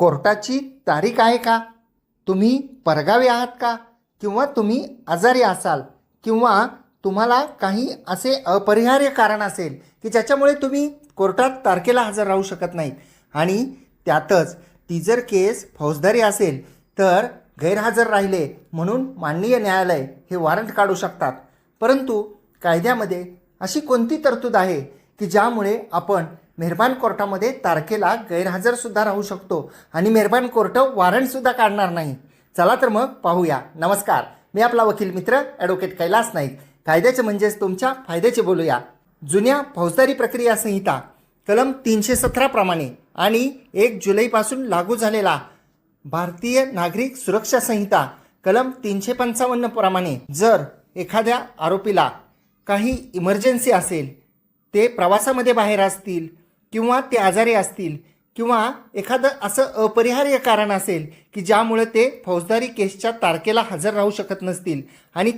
कोर्टाची तारीख आहे का? तुम्ही परगावी आहात का? किंवा तुम्ही आजारी असाल? किंवा तुम्हाला काही असे अपरिहार्य कारण असेल की ज्याच्यामुळे तुम्ही कोर्टात तारखेला हजर राहू शकत नाहीत? आणि त्यातच ती जर केस फौजदारी असेल तर गैरहजर राहिले म्हणून माननीय न्यायालय हे वॉरंट काढू शकतात. परंतु कायद्यामध्ये अशी कोणती तरतूद आहे की ज्यामुळे आपण मेहरबान कोर्टामध्ये तारखेला गैरहजरसुद्धा राहू शकतो आणि मेहरबान कोर्ट वॉरंटसुद्धा काढणार नाही. चला तर मग पाहूया. नमस्कार. मी आपला वकील मित्र ॲडव्होकेट कैलास नाईक. कायद्याचे म्हणजेच तुमच्या फायद्याचे बोलूया. जुन्या फौजदारी प्रक्रिया संहिता कलम तीनशे सतराप्रमाणे आणि एक जुलैपासून लागू झालेला भारतीय नागरिक सुरक्षा संहिता कलम तीनशे पंचावन्न प्रमाणे जर एखाद्या आरोपीला काही इमर्जन्सी असेल ते प्रवासामध्ये बाहेर असतील किंवा ते आजारी असतील किंवा एखादं असं अपरिहार्य कारण असेल की ज्यामुळे ते फौजदारी केसच्या तारखेला हजर राहू शकत नसतील आणि